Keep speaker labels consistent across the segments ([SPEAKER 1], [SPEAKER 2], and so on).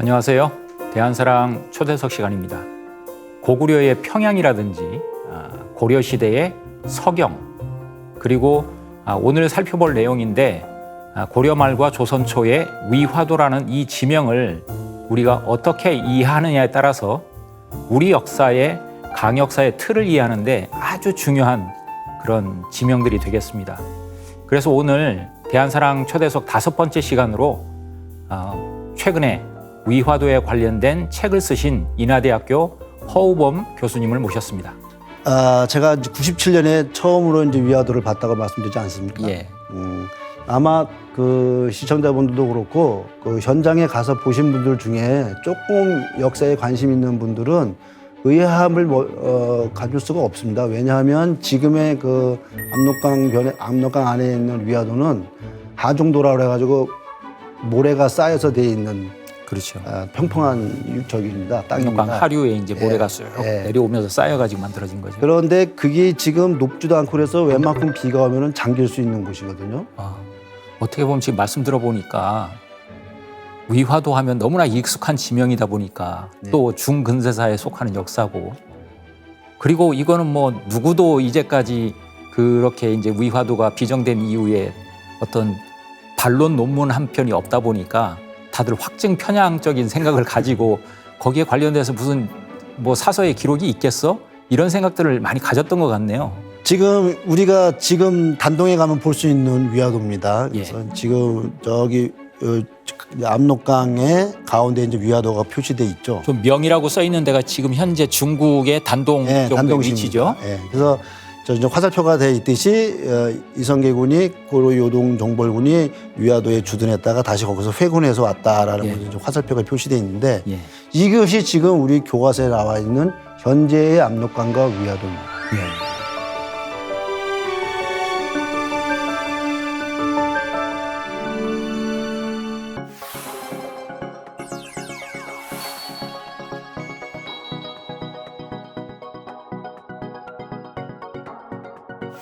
[SPEAKER 1] 안녕하세요. 대한사랑 초대석 시간입니다. 고구려의 평양이라든지 아, 고려 시대의 서경 그리고 아, 오늘 살펴볼 내용인데 아, 고려 말과 조선 초의 위화도라는 이 지명을 우리가 어떻게 이해하느냐에 따라서 우리 역사의 강역사의 틀을 이해하는데 아주 중요한 그런 지명들이 되겠습니다. 그래서 오늘 대한사랑 초대석 다섯 번째 시간으로 어, 최근에 위화도에 관련된 책을 쓰신 인하대학교 허우범 교수님을 모셨습니다.
[SPEAKER 2] 아, 제가 97년에 처음으로 이제 위화도를 봤다고 말씀드리지 않습니까?
[SPEAKER 1] 예.
[SPEAKER 2] 음, 아마 그 시청자분들도 그렇고 그 현장에 가서 보신 분들 중에 조금 역사에 관심 있는 분들은 의아함을 뭐, 어, 가질 수가 없습니다. 왜냐하면 지금의 그 압록강 변에 압록강 안에 있는 위화도는 하중도라 그래가지고 모래가 쌓여서 돼 있는
[SPEAKER 1] 그렇죠.
[SPEAKER 2] 아, 평평한 육적입니다. 땅입니다.
[SPEAKER 1] 하류에 이제 모래가
[SPEAKER 2] 예,
[SPEAKER 1] 쑥
[SPEAKER 2] 예.
[SPEAKER 1] 내려오면서 쌓여가지고 만들어진 거죠.
[SPEAKER 2] 그런데 그게 지금 높지도 않고 그래서 웬만큼 비가 오면 잠길 수 있는 곳이거든요.
[SPEAKER 1] 아, 어떻게 보면 지금 말씀 들어보니까 위화도 하면 너무나 익숙한 지명이다 보니까
[SPEAKER 2] 네.
[SPEAKER 1] 또 중근세사에 속하는 역사고 그리고 이거는 뭐 누구도 이제까지 그렇게 이제 위화도가 비정된 이후에 어떤 반론 논문 한 편이 없다 보니까 다들 확증 편향적인 생각을 가지고 거기에 관련돼서 무슨 뭐 사서의 기록이 있겠어? 이런 생각들을 많이 가졌던 것 같네요.
[SPEAKER 2] 지금 우리가 지금 단동에 가면 볼 수 있는 위화도입니다. 그래서 지금 저기 어, 압록강의 가운데 이제 위화도가 표시돼 있죠.
[SPEAKER 1] 좀 명이라고 써 있는 데가 지금 현재 중국의 단동
[SPEAKER 2] 예, 단동시입니다.
[SPEAKER 1] 위치죠.
[SPEAKER 2] 예, 그래서 저 이제 화살표가 돼 있듯이 어, 이성계 군이 고려 요동 종벌군이 위화도에 주둔했다가 다시 거기서 회군해서 왔다라는
[SPEAKER 1] 예.
[SPEAKER 2] 이제 화살표가 표시돼 있는데
[SPEAKER 1] 예.
[SPEAKER 2] 이것이 지금 우리 교과서에 나와 있는 현재의 압록강과 위화도입니다.
[SPEAKER 1] 예.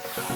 [SPEAKER 1] Thank you.